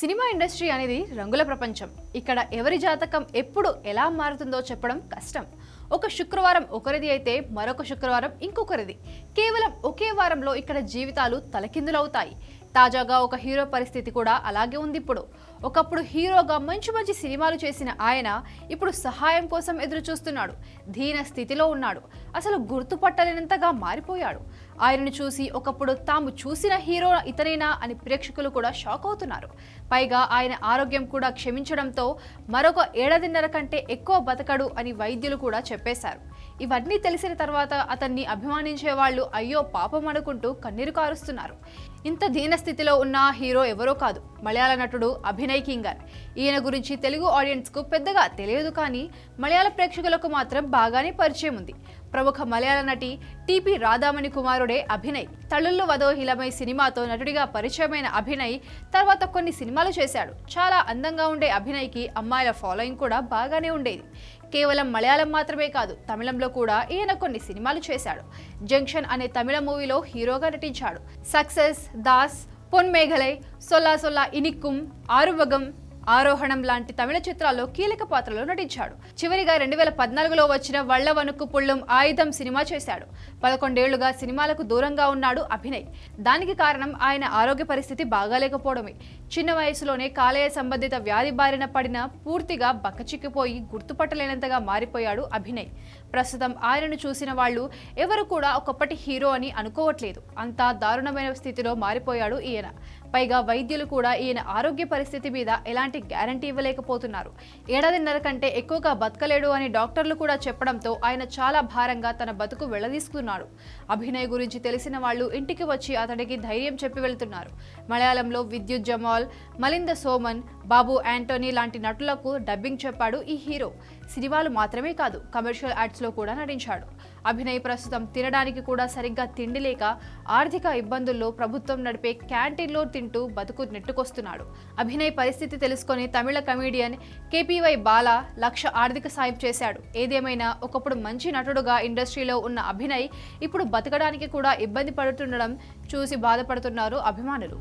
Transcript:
Cinema industry అనేది రంగుల ప్రపంచం. ఇక్కడ ఎవరి జాతకం ఎప్పుడు ఎలా మారుతుందో చెప్పడం కష్టం. ఒక శుక్రవారం ఒకరిది అయితే మరొక శుక్రవారం ఇంకొకరిది. కేవలం ఒకే వారంలో ఇక్కడ జీవితాలు తలకిందులవుతాయి. తాజాగా ఒక హీరో పరిస్థితి కూడా అలాగే ఉంది ఇప్పుడు ఒకప్పుడు హీరోగా మంచి మంచి సినిమాలు చేసిన ఆయన ఇప్పుడు సహాయం కోసం ఎదురు చూస్తున్నాడు దీన స్థితిలో ఉన్నాడు. అసలు గుర్తుపట్టలేనంతగా మారిపోయాడు. ఆయనను చూసి ఒకప్పుడు తాము చూసిన హీరో ఇతనేనా అని ప్రేక్షకులు కూడా షాక్ అవుతున్నారు. పైగా ఆయన ఆరోగ్యం కూడా క్షమించడంతో మరొక ఏడాదిన్నర కంటే ఎక్కువ బతకడు అని వైద్యులు కూడా చెప్పేశారు. ఇవన్నీ తెలిసిన తర్వాత అతన్ని అభిమానించే వాళ్ళు అయ్యో పాపం అనుకుంటూ కన్నీరు కారుస్తున్నారు. ఇంత దీన స్థితిలో ఉన్న హీరో ఎవరో కాదు మలయాళ నటుడు అభినయ్ కింగర్ ఈయన గురించి తెలుగు ఆడియన్స్కు పెద్దగా తెలియదు కానీ మలయాళ ప్రేక్షకులకు మాత్రం బాగానే పరిచయం ఉంది. ప్రముఖ మలయాళ నటి టిపి రాధామణి కుమారుడే అభినయ్. తళుల్లో వదో హిలమై సినిమాతో నటుడిగా పరిచయమైన అభినయ్ తర్వాత కొన్ని సినిమాలు చేశాడు. చాలా అందంగా ఉండే అభినయ్కి అమ్మాయిల ఫాలోయింగ్ కూడా బాగానే ఉండేది. కేవలం మలయాళం మాత్రమే కాదు తమిళంలో కూడా ఈయన కొన్ని సినిమాలు చేశాడు. జంక్షన్ అనే తమిళ మూవీలో హీరోగా నటించాడు. సక్సెస్ దాస్ పొన్ మేఘలై సొల్లా సొల్లా ఇనిక్కుం ఆరువగం ఆరోహణం లాంటి తమిళ చిత్రాల్లో కీలక పాత్రలో నటించాడు. చివరిగా రెండు వేల పద్నాలుగులో వచ్చిన వళ్ళవనుక్కు పుళ్ళం ఆయుధం సినిమా చేశాడు. పదకొండేళ్ళుగా సినిమాలకు దూరంగా ఉన్నాడు అభినయ్. దానికి కారణం ఆయన ఆరోగ్య పరిస్థితి బాగాలేకపోవడమే. చిన్న వయసులోనే కాలేయ సంబంధిత వ్యాధి బారిన పడిన పూర్తిగా బక్కచిక్కిపోయి గుర్తుపట్టలేనంతగా మారిపోయాడు అభినయ్. ప్రస్తుతం ఆయనను చూసిన వాళ్ళు ఎవరు కూడా ఒకప్పటి హీరో అని అనుకోవట్లేదు. అంతా దారుణమైన స్థితిలో మారిపోయాడు ఈయన. పైగా వైద్యులు కూడా ఈయన ఆరోగ్య పరిస్థితి మీద ఎలాంటి గ్యారంటీ ఇవ్వలేకపోతున్నారు. ఏడాదిన్నర కంటే ఎక్కువగా బతకలేడు అని డాక్టర్లు కూడా చెప్పడంతో ఆయన చాలా భారంగా తన బతుకు వెళ్ళదీసుకున్నాడు అభినయ్ గురించి తెలిసిన వాళ్ళు ఇంటికి వచ్చి అతడికి ధైర్యం చెప్పి వెళ్తున్నారు. మలయాళంలో విద్యుత్ జమాల్ మలింద సోమన్ బాబు యాంటోనీ లాంటి నటులకు డబ్బింగ్ చెప్పాడు ఈ హీరో. సినిమాలు మాత్రమే కాదు కమర్షియల్ లో కూడా నటించాడు. అభినయ్ ప్రస్తుతం తినడానికి కూడా సరిగ్గా తిండి లేక ఆర్థిక ఇబ్బందుల్లో ప్రభుత్వం నడిపే క్యాంటీన్లో తింటూ బతుకు నెట్టుకొస్తున్నాడు. అభినయ్ పరిస్థితి తెలుసుకొని తమిళ కమీడియన్ కేపీవై బాల లక్ష ఆర్థిక సాయం చేశాడు. ఏదేమైనా ఒకప్పుడు మంచి నటుడుగా ఇండస్ట్రీలో ఉన్న అభినయ్ ఇప్పుడు బతకడానికి కూడా ఇబ్బంది పడుతుండడం చూసి బాధపడుతున్నారు అభిమానులు.